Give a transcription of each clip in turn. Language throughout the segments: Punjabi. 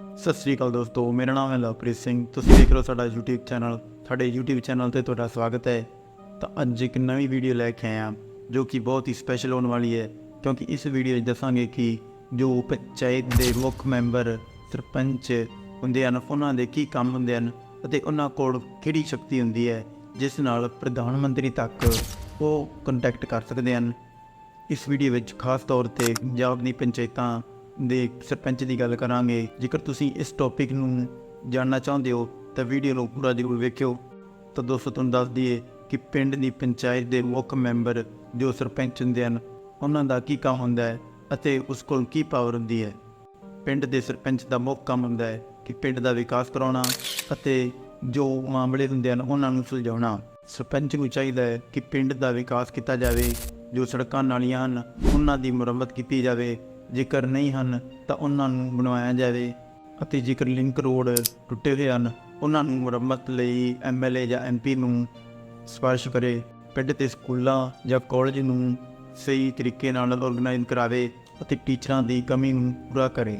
ਸਤਿ ਸ੍ਰੀ ਅਕਾਲ ਦੋਸਤੋ, ਮੇਰਾ ਨਾਮ ਹੈ ਲਵਪ੍ਰੀਤ ਸਿੰਘ। ਤੁਸੀਂ ਦੇਖ ਰਹੇ ਹੋ ਸਾਡਾ YouTube ਚੈਨਲ ਸਾਡੇ YouTube ਚੈਨਲ ਤੇ ਤੁਹਾਡਾ ਸਵਾਗਤ ਹੈ। ਤਾਂ ਅੱਜ ਇੱਕ ਨਵੀਂ ਵੀਡੀਓ ਲੈ ਕੇ ਆਇਆ ਜੋ ਕਿ ਬਹੁਤ ਹੀ ਸਪੈਸ਼ਲ ਹੋਣ ਵਾਲੀ ਹੈ, ਕਿਉਂਕਿ ਇਸ ਵੀਡੀਓ ਵਿੱਚ ਦੱਸਾਂਗੇ ਕਿ ਜੋ ਪੰਚਾਇਤ ਦੇ ਮੁੱਖ ਮੈਂਬਰ, ਸਰਪੰਚ ਹੁੰਦੇ ਹਨ, ਉਹਨਾਂ ਦੇ ਕੀ ਕੰਮ ਹੁੰਦੇ ਹਨ ਅਤੇ ਉਹਨਾਂ ਕੋਲ ਕਿਹੜੀ ਸ਼ਕਤੀ ਹੁੰਦੀ ਹੈ, ਜਿਸ ਨਾਲ ਪ੍ਰਧਾਨ ਮੰਤਰੀ ਤੱਕ ਉਹ ਕੰਟੈਕਟ ਕਰ ਸਕਦੇ ਹਨ। ਇਸ ਵੀਡੀਓ ਵਿੱਚ ਖਾਸ ਤੌਰ ਤੇ ਪੰਜਾਬ ਦੀ ਪੰਚਾਇਤਾਂ ਦੇ ਸਰਪੰਚ ਦੀ ਗੱਲ ਕਰਾਂਗੇ। ਜੇਕਰ ਤੁਸੀਂ ਇਸ ਟੌਪਿਕ ਨੂੰ ਜਾਣਨਾ ਚਾਹੁੰਦੇ ਹੋ, ਤਾਂ ਵੀਡੀਓ ਨੂੰ ਪੂਰਾ ਜ਼ਰੂਰ ਵੇਖਿਓ। ਤਾਂ ਦੋਸਤੋ, ਤੁਹਾਨੂੰ ਦੱਸ ਦਈਏ ਕਿ ਪਿੰਡ ਦੀ ਪੰਚਾਇਤ ਦੇ ਮੁੱਖ ਮੈਂਬਰ ਜੋ ਸਰਪੰਚ ਹੁੰਦੇ ਹਨ, ਉਹਨਾਂ ਦਾ ਕੀ ਕੰਮ ਹੁੰਦਾ ਹੈ ਅਤੇ ਉਸ ਕੋਲ ਕੀ ਪਾਵਰ ਹੁੰਦੀ ਹੈ। ਪਿੰਡ ਦੇ ਸਰਪੰਚ ਦਾ ਮੁੱਖ ਕੰਮ ਹੁੰਦਾ ਹੈ ਕਿ ਪਿੰਡ ਦਾ ਵਿਕਾਸ ਕਰਾਉਣਾ ਅਤੇ ਜੋ ਮਾਮਲੇ ਹੁੰਦੇ ਹਨ, ਉਹਨਾਂ ਨੂੰ ਸੁਲਝਾਉਣਾ। ਸਰਪੰਚ ਨੂੰ ਚਾਹੀਦਾ ਹੈ ਕਿ ਪਿੰਡ ਦਾ ਵਿਕਾਸ ਕੀਤਾ ਜਾਵੇ, ਜੋ ਸੜਕਾਂ ਨਾਲੀਆਂ ਹਨ, ਉਹਨਾਂ ਦੀ ਮੁਰੰਮਤ ਕੀਤੀ ਜਾਵੇ ਜੇਕਰ ਨਹੀਂ ਹਨ, ਤਾਂ ਉਹਨਾਂ ਨੂੰ ਬਣਵਾਇਆ ਜਾਵੇ ਅਤੇ ਜੇਕਰ ਲਿੰਕ ਰੋਡ ਟੁੱਟੇ ਹੋਏ ਹਨ, ਉਹਨਾਂ ਨੂੰ ਮੁਰੰਮਤ ਲਈ ਐਮਐਲਏ ਜਾਂ ਐਮਪੀ ਨੂੰ ਸਿਫਾਰਿਸ਼ ਕਰੇ, ਪਿੰਡ 'ਤੇ ਸਕੂਲਾਂ ਜਾਂ ਕਾਲਜ ਨੂੰ ਸਹੀ ਤਰੀਕੇ ਨਾਲ ਆਰਗੇਨਾਈਜ਼ ਕਰਾਵੇ ਅਤੇ ਟੀਚਰਾਂ ਦੀ ਕਮੀ ਨੂੰ ਪੂਰਾ ਕਰੇ।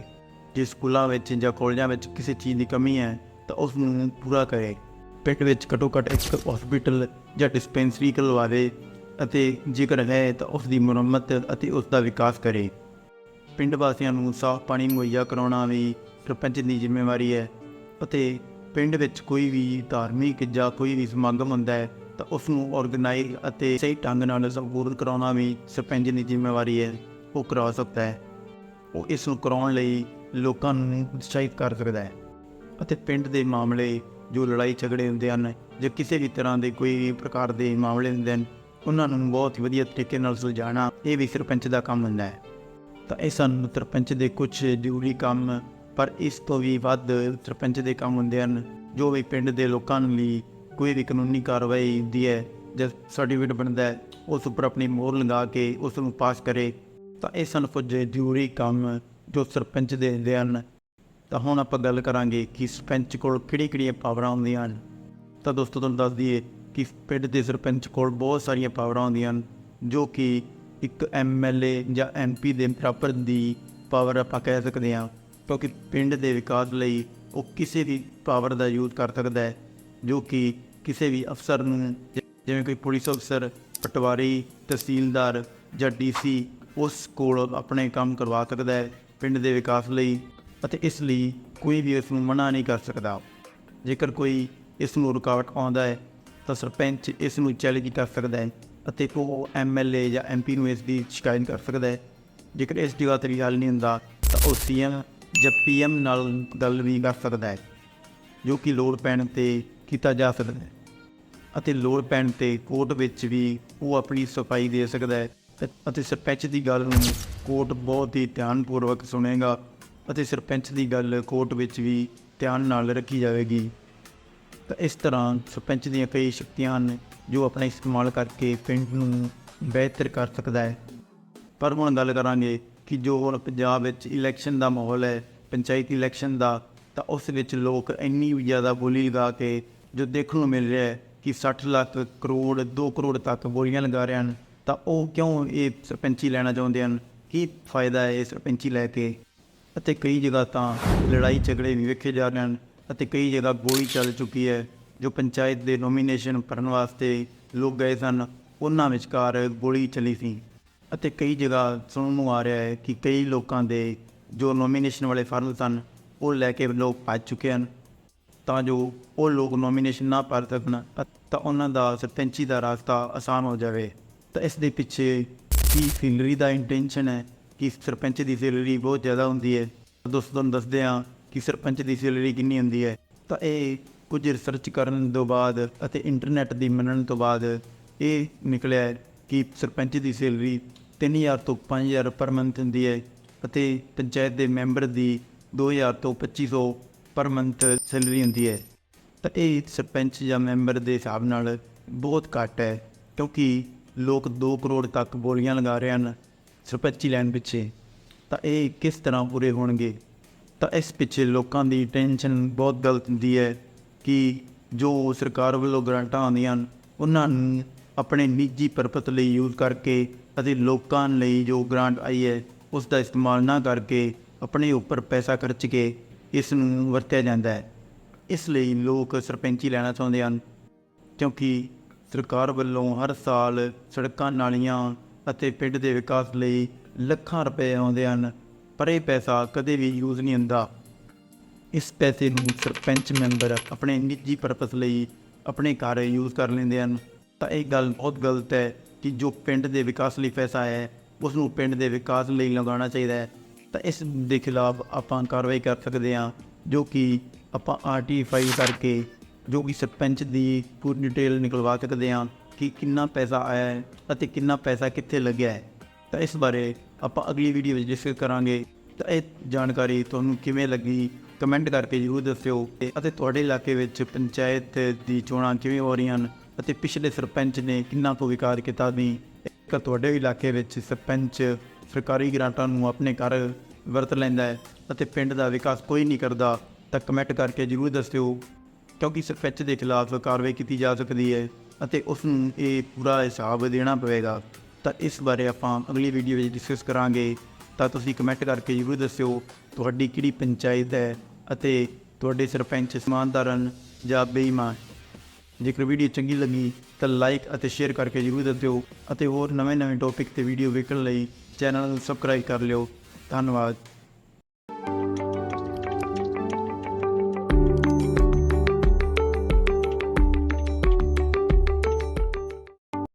ਜੇ ਸਕੂਲਾਂ ਵਿੱਚ ਜਾਂ ਕਾਲਜਾਂ ਵਿੱਚ ਕਿਸੇ ਚੀਜ਼ ਦੀ ਕਮੀ ਹੈ, ਤਾਂ ਉਸ ਨੂੰ ਪੂਰਾ ਕਰੇ। ਪਿੰਡ ਵਿੱਚ ਘੱਟੋ ਘੱਟ ਇੱਕ ਹਸਪੀਟਲ ਜਾਂ ਡਿਸਪੈਂਸਰੀ ਖਲਵਾਵੇ ਅਤੇ ਜੇਕਰ ਹੈ, ਤਾਂ ਉਸ ਦੀ ਮੁਰੰਮਤ ਅਤੇ ਉਸ ਦਾ ਵਿਕਾਸ ਕਰੇ। ਪਿੰਡ ਵਾਸੀਆਂ ਨੂੰ ਸਾਫ਼ ਪਾਣੀ ਮੁਹੱਈਆ ਕਰਾਉਣਾ ਵੀ ਸਰਪੰਚ ਦੀ ਜ਼ਿੰਮੇਵਾਰੀ ਹੈ ਅਤੇ ਪਿੰਡ ਵਿੱਚ ਕੋਈ ਵੀ ਧਾਰਮਿਕ ਜਾਂ ਕੋਈ ਵੀ ਸਮਾਗਮ ਹੁੰਦਾ ਹੈ ਤਾਂ ਉਸ ਨੂੰ ਆਰਗੇਨਾਈਜ਼ ਅਤੇ ਸਹੀ ਢੰਗ ਨਾਲ ਸੰਪੂਰਨ ਕਰਾਉਣਾ ਵੀ ਸਰਪੰਚ ਦੀ ਜ਼ਿੰਮੇਵਾਰੀ ਹੈ, ਉਹ ਕਰਾ ਸਕਦਾ ਹੈ। ਉਹ ਇਸ ਨੂੰ ਕਰਾਉਣ ਲਈ ਲੋਕਾਂ ਨੂੰ ਉਤਸ਼ਾਹਿਤ ਕਰ ਸਕਦਾ ਹੈ ਅਤੇ ਪਿੰਡ ਦੇ ਮਾਮਲੇ ਜੋ ਲੜਾਈ ਝਗੜੇ ਹੁੰਦੇ ਹਨ ਜਾਂ ਕਿਸੇ ਵੀ ਤਰ੍ਹਾਂ ਦੇ ਕੋਈ ਵੀ ਪ੍ਰਕਾਰ ਦੇ ਮਾਮਲੇ ਹੁੰਦੇ ਹਨ, ਉਹਨਾਂ ਨੂੰ ਬਹੁਤ ਵਧੀਆ ਤਰੀਕੇ ਨਾਲ ਸੁਲਝਾਉਣਾ ਇਹ ਵੀ ਸਰਪੰਚ ਦਾ ਕੰਮ ਹੁੰਦਾ ਹੈ। ਤਾਂ ਇਹ ਸਨ ਸਰਪੰਚ ਦੇ ਕੁਝ ਜ਼ਰੂਰੀ ਕੰਮ, ਪਰ ਇਸ ਤੋਂ ਵੀ ਵੱਧ ਸਰਪੰਚ ਦੇ ਕੰਮ ਹੁੰਦੇ ਹਨ, ਜੋ ਵੀ ਪਿੰਡ ਦੇ ਲੋਕਾਂ ਲਈ ਕੋਈ ਵੀ ਕਾਨੂੰਨੀ ਕਾਰਵਾਈ ਹੁੰਦੀ ਹੈ, ਜਦ ਸਰਟੀਫਿਕੇਟ ਬਣਦਾ ਹੈ, ਉਸ ਉੱਪਰ ਆਪਣੀ ਮੋਹਰ ਲਗਾ ਕੇ ਉਸ ਨੂੰ ਪਾਸ ਕਰੇ, ਤਾਂ ਇਹ ਸਨ ਕੁਝ ਜ਼ਰੂਰੀ ਕੰਮ ਜੋ ਸਰਪੰਚ ਦੇ ਹੁੰਦੇ ਹਨ। ਤਾਂ ਹੁਣ ਆਪਾਂ ਗੱਲ ਕਰਾਂਗੇ ਕਿ ਸਰਪੰਚ ਕੋਲ ਕਿਹੜੀ ਕਿਹੜੀਆਂ ਪਾਵਰਾਂ ਹੁੰਦੀਆਂ ਹਨ। ਤਾਂ ਦੋਸਤੋ, ਤੁਹਾਨੂੰ ਦੱਸ ਦਈਏ ਕਿ ਪਿੰਡ ਦੇ ਸਰਪੰਚ ਕੋਲ ਬਹੁਤ ਸਾਰੀਆਂ ਪਾਵਰਾਂ ਹੁੰਦੀਆਂ ਹਨ, ਜੋ ਕਿ ਇੱਕ ਐਮਐਲਏ ਜਾਂ ਐਮਪੀ ਦੇ ਬਰਾਬਰ ਦੀ ਪਾਵਰ ਆਪਾਂ ਕਹਿ ਸਕਦੇ ਹਾਂ, ਕਿਉਂਕਿ ਪਿੰਡ ਦੇ ਵਿਕਾਸ ਲਈ ਉਹ ਕਿਸੇ ਵੀ ਪਾਵਰ ਦਾ ਯੂਜ਼ ਕਰ ਸਕਦਾ ਹੈ, ਜੋ ਕਿ ਕਿਸੇ ਵੀ ਅਫਸਰ ਨੂੰ ਜਿਵੇਂ ਕੋਈ ਪੁਲਿਸ ਅਫਸਰ, ਪਟਵਾਰੀ, ਤਹਿਸੀਲਦਾਰ ਜਾਂ ਡੀਸੀ ਉਸ ਕੋਲ ਆਪਣੇ ਕੰਮ ਕਰਵਾ ਸਕਦਾ ਹੈ ਪਿੰਡ ਦੇ ਵਿਕਾਸ ਲਈ ਅਤੇ ਇਸ ਲਈ ਕੋਈ ਵੀ ਇਸ ਨੂੰ ਮਨਾ ਨਹੀਂ ਕਰ ਸਕਦਾ। ਜੇਕਰ ਕੋਈ ਇਸ ਨੂੰ ਰੁਕਾਵਟ ਆਉਂਦਾ ਹੈ ਤਾਂ ਸਰਪੰਚ ਇਸ ਨੂੰ ਚੈਲੰਜ ਕਰ ਸਕਦਾ ਹੈ। ਅਤੇ ਉਹ ਐਮਐਲਏ ਜਾਂ ਐਮਪੀ ਨੂੰ ਇਸ ਦੀ ਸ਼ਿਕਾਇਤ ਕਰ ਸਕਦਾ ਹੈ। ਜੇਕਰ ਇਸ ਜਗ੍ਹਾ ਤੇ ਵੀ ਹੱਲ ਨਹੀਂ ਹੁੰਦਾ, ਤਾਂ ਉਹ ਸੀਐਮ ਜਾਂ ਪੀਐਮ ਨਾਲ ਗੱਲ ਵੀ ਕਰ ਸਕਦਾ ਹੈ, ਜੋ ਕਿ ਲੋੜ ਪੈਣ ਤੇ ਕੀਤਾ ਜਾ ਸਕਦਾ ਹੈ। ਅਤੇ ਲੋੜ ਪੈਣ ਤੇ ਕੋਰਟ ਵਿੱਚ ਵੀ ਉਹ ਆਪਣੀ ਸਫ਼ਾਈ ਦੇ ਸਕਦਾ ਹੈ ਅਤੇ- ਅਤੇ ਸਰਪੰਚ ਦੀ ਗੱਲ ਨੂੰ ਕੋਰਟ ਬਹੁਤ ਹੀ ਧਿਆਨਪੂਰਵਕ ਸੁਣੇਗਾ ਅਤੇ ਸਰਪੰਚ ਦੀ ਗੱਲ ਕੋਰਟ ਵਿੱਚ ਵੀ ਧਿਆਨ ਨਾਲ ਰੱਖੀ ਜਾਵੇਗੀ। ਤਾਂ ਇਸ ਤਰ੍ਹਾਂ ਸਰਪੰਚ ਦੀਆਂ ਕਈ ਸ਼ਕਤੀਆਂ ਹਨ, ਜੋ ਆਪਣਾ ਇਸਤੇਮਾਲ ਕਰਕੇ ਪਿੰਡ ਨੂੰ ਬਿਹਤਰ ਕਰ ਸਕਦਾ ਹੈ। ਪਰ ਹੁਣ ਗੱਲ ਕਰਾਂਗੇ ਕਿ ਜੋ ਹੁਣ ਪੰਜਾਬ ਵਿੱਚ ਇਲੈਕਸ਼ਨ ਦਾ ਮਾਹੌਲ ਹੈ, ਪੰਚਾਇਤ ਇਲੈਕਸ਼ਨ ਦਾ, ਤਾਂ ਉਸ ਵਿੱਚ ਲੋਕ ਇੰਨੀ ਜ਼ਿਆਦਾ ਬੋਲੀ ਲਗਾ ਕੇ ਜੋ ਦੇਖਣ ਨੂੰ ਮਿਲ ਰਿਹਾ ਹੈ ਕਿ 60 ਲੱਖ ਕਰੋੜ 2 ਕਰੋੜ ਤੱਕ ਬੋਲੀਆਂ ਲਗਾ ਰਹੇ ਹਨ, ਤਾਂ ਉਹ ਕਿਉਂ ਇਹ ਸਰਪੰਚੀ ਲੈਣਾ ਚਾਹੁੰਦੇ ਹਨ? ਕੀ ਫਾਇਦਾ ਹੈ ਇਹ ਸਰਪੰਚੀ ਲੈ ਕੇ? ਅਤੇ ਕਈ ਜਗ੍ਹਾ ਤਾਂ ਲੜਾਈ ਝਗੜੇ ਵੀ ਵੇਖੇ ਜਾ ਰਹੇ ਹਨ। ਅਤੇ ਕਈ ਜਗ੍ਹਾ ਗੋਲੀ ਚੱਲ ਚੁੱਕੀ ਹੈ, ਜੋ ਪੰਚਾਇਤ ਦੇ ਨੋਮੀਨੇਸ਼ਨ ਭਰਨ ਵਾਸਤੇ ਲੋਕ ਗਏ ਸਨ, ਉਹਨਾਂ ਵਿਚਕਾਰ ਗੋਲੀ ਚੱਲੀ ਸੀ। ਅਤੇ ਕਈ ਜਗ੍ਹਾ ਸੁਣਨ ਨੂੰ ਆ ਰਿਹਾ ਹੈ ਕਿ ਕਈ ਲੋਕਾਂ ਦੇ ਜੋ ਨੋਮੀਨੇਸ਼ਨ ਵਾਲੇ ਫਾਰਮ ਸਨ, ਉਹ ਲੈ ਕੇ ਲੋਕ ਭੱਜ ਚੁੱਕੇ ਹਨ। ਤਾਂ ਜੋ ਉਹ ਲੋਕ ਨੋਮੀਨੇਸ਼ਨ ਨਾ ਭਰ ਸਕਣ, ਤਾਂ ਉਹਨਾਂ ਦਾ ਸਰਪੰਚੀ ਦਾ ਰਾਸਤਾ ਆਸਾਨ ਹੋ ਜਾਵੇ। ਤਾਂ ਇਸ ਦੇ ਪਿੱਛੇ ਕੀ ਸੈਲਰੀ ਦਾ ਇੰਟੈਂਸ਼ਨ ਹੈ ਕਿ ਸਰਪੰਚ ਦੀ ਸੈਲਰੀ ਬਹੁਤ ਜ਼ਿਆਦਾ ਹੁੰਦੀ ਹੈ? ਦੋਸਤੋ, ਤੁਹਾਨੂੰ ਦੱਸਦੇ ਹਾਂ ਕਿ ਸਰਪੰਚ ਦੀ ਸੈਲਰੀ ਕਿੰਨੀ ਹੁੰਦੀ ਹੈ? ਤਾਂ ਇਹ ਕੁਝ ਰਿਸਰਚ ਕਰਨ ਤੋਂ ਬਾਅਦ ਅਤੇ ਇੰਟਰਨੈਟ ਦੀ ਮੰਨਣ ਤੋਂ ਬਾਅਦ ਇਹ ਨਿਕਲਿਆ ਕਿ ਸਰਪੰਚ ਦੀ ਸੈਲਰੀ 3000 ਤੋਂ 5000 ਪਰ ਮੰਥ ਹੁੰਦੀ ਹੈ ਅਤੇ ਪੰਚਾਇਤ ਦੇ ਮੈਂਬਰ ਦੀ 2000 ਤੋਂ 2500 ਪਰ ਮੰਥ ਸੈਲਰੀ ਹੁੰਦੀ ਹੈ। ਤਾਂ ਇਹ ਸਰਪੰਚ ਜਾਂ ਮੈਂਬਰ ਦੇ ਹਿਸਾਬ ਨਾਲ ਬਹੁਤ ਘੱਟ ਹੈ ਕਿਉਂਕਿ ਲੋਕ 2 ਕਰੋੜ ਤੱਕ ਬੋਲੀਆਂ ਲਗਾ ਰਹੇ ਹਨ ਸਰਪੰਚੀ ਲੈਣ ਪਿੱਛੇ। ਤਾਂ ਇਹ ਕਿਸ ਤਰ੍ਹਾਂ ਪੂਰੇ ਹੋਣਗੇ? ਤਾਂ ਇਸ ਪਿੱਛੇ ਲੋਕਾਂ ਦੀ ਟੈਨਸ਼ਨ ਬਹੁਤ ਗਲਤ ਹੁੰਦੀ ਹੈ ਕਿ ਜੋ ਸਰਕਾਰ ਵੱਲੋਂ ਗ੍ਰਾਂਟਾਂ ਆਉਂਦੀਆਂ ਹਨ, ਉਹਨਾਂ ਨੂੰ ਆਪਣੇ ਨਿੱਜੀ ਪਰਪਸ ਲਈ ਯੂਜ਼ ਕਰਕੇ ਅਤੇ ਲੋਕਾਂ ਲਈ ਜੋ ਗ੍ਰਾਂਟ ਆਈ ਹੈ ਉਸ ਦਾ ਇਸਤੇਮਾਲ ਨਾ ਕਰਕੇ ਆਪਣੇ ਉੱਪਰ ਪੈਸਾ ਖਰਚ ਕੇ ਇਸ ਨੂੰ ਵਰਤਿਆ ਜਾਂਦਾ ਹੈ। ਇਸ ਲਈ ਲੋਕ ਸਰਪੰਚੀ ਲੈਣਾ ਚਾਹੁੰਦੇ ਹਨ, ਕਿਉਂਕਿ ਸਰਕਾਰ ਵੱਲੋਂ ਹਰ ਸਾਲ ਸੜਕਾਂ ਨਾਲੀਆਂ ਅਤੇ ਪਿੰਡ ਦੇ ਵਿਕਾਸ ਲਈ ਲੱਖਾਂ ਰੁਪਏ ਆਉਂਦੇ ਹਨ। ਪਰ ਇਹ ਪੈਸਾ ਕਦੇ ਵੀ ਯੂਜ਼ ਨਹੀਂ ਹੁੰਦਾ। ਇਸ ਪੈਸੇ ਨੂੰ ਸਰਪੰਚ ਮੈਂਬਰ ਆਪਣੇ ਨਿੱਜੀ ਪਰਪਸ ਲਈ ਆਪਣੇ ਘਰ ਯੂਜ਼ ਕਰ ਲੈਂਦੇ ਹਨ। ਤਾਂ ਇਹ ਗੱਲ ਬਹੁਤ ਗਲਤ ਹੈ ਕਿ ਜੋ ਪਿੰਡ ਦੇ ਵਿਕਾਸ ਲਈ ਪੈਸਾ ਹੈ ਉਸ ਨੂੰ ਪਿੰਡ ਦੇ ਵਿਕਾਸ ਲਈ ਲਗਾਉਣਾ ਚਾਹੀਦਾ ਹੈ। ਤਾਂ ਇਸ ਦੇ ਖਿਲਾਫ ਆਪਾਂ ਕਾਰਵਾਈ ਕਰ ਸਕਦੇ ਹਾਂ, ਜੋ ਕਿ ਆਪਾਂ ਆਰਟੀ ਫਾਈਲ ਕਰਕੇ ਜੋ ਕਿ ਸਰਪੰਚ ਦੀ ਪੂਰੀ ਡਿਟੇਲ ਨਿਕਲਵਾ ਸਕਦੇ ਹਾਂ ਕਿ ਕਿੰਨਾ ਪੈਸਾ ਆਇਆ ਹੈ ਅਤੇ ਕਿੰਨਾ ਪੈਸਾ ਕਿੱਥੇ ਲੱਗਿਆ ਹੈ। ਤਾਂ ਇਸ ਬਾਰੇ ਆਪਾਂ ਅਗਲੀ ਵੀਡੀਓ ਵਿੱਚ ਡਿਸਕਸ ਕਰਾਂਗੇ। ਤਾਂ ਇਹ ਜਾਣਕਾਰੀ ਤੁਹਾਨੂੰ ਕਿਵੇਂ ਲੱਗੀ? ਕਮੈਂਟ ਕਰਕੇ ਜ਼ਰੂਰ ਦੱਸਿਓ। ਅਤੇ ਤੁਹਾਡੇ ਇਲਾਕੇ ਵਿੱਚ ਪੰਚਾਇਤ ਦੀ ਚੋਣਾਂ ਕਿਵੇਂ ਹੋ ਰਹੀਆਂ ਹਨ? ਅਤੇ ਪਿਛਲੇ ਸਰਪੰਚ ਨੇ ਕਿੰਨਾ ਕੁ ਵਿਕਾਸ ਕੀਤਾ ਨਹੀਂ ਇੱਕ ਤੁਹਾਡੇ ਇਲਾਕੇ ਵਿੱਚ ਸਰਪੰਚ ਸਰਕਾਰੀ ਗ੍ਰਾਂਟਾਂ ਨੂੰ ਆਪਣੇ ਘਰ ਵਰਤ ਲੈਂਦਾ ਹੈ ਅਤੇ ਪਿੰਡ ਦਾ ਵਿਕਾਸ ਕੋਈ ਨਹੀਂ ਕਰਦਾ, ਤਾਂ ਕਮੈਂਟ ਕਰਕੇ ਜ਼ਰੂਰ ਦੱਸਿਓ। ਕਿਉਂਕਿ ਸਰਪੰਚ ਦੇ ਖਿਲਾਫ ਕਾਰਵਾਈ ਕੀਤੀ ਜਾ ਸਕਦੀ ਹੈ ਅਤੇ ਉਸ ਨੂੰ ਇਹ ਪੂਰਾ ਹਿਸਾਬ ਦੇਣਾ ਪਵੇਗਾ। ਤਾਂ ਇਸ ਬਾਰੇ ਆਪਾਂ ਅਗਲੀ ਵੀਡੀਓ ਵਿੱਚ ਡਿਸਕਸ ਕਰਾਂਗੇ। ਤਾਂ ਤੁਸੀਂ ਕਮੈਂਟ ਕਰਕੇ ਜ਼ਰੂਰ ਦੱਸਿਓ, ਤੁਹਾਡੀ ਕਿਹੜੀ ਪੰਚਾਇਤ ਹੈ ਅਤੇ ਤੁਹਾਡੇ ਸਰਪੰਚ ਇਮਾਨਦਾਰਨ ਜਾਂ ਬੇਈਮਾਨ। ਜੇਕਰ ਵੀਡੀਓ ਚੰਗੀ ਲੱਗੀ, ਤਾਂ ਲਾਈਕ ਅਤੇ ਸ਼ੇਅਰ ਕਰਕੇ ਜ਼ਰੂਰ ਦੱਸਿਓ ਅਤੇ ਹੋਰ ਨਵੇਂ-ਨਵੇਂ ਟੌਪਿਕ ਤੇ ਵੀਡੀਓ ਵੇਖਣ ਲਈ ਚੈਨਲ ਨੂੰ ਸਬਸਕ੍ਰਾਈਬ ਕਰ ਲਿਓ। ਧੰਨਵਾਦ।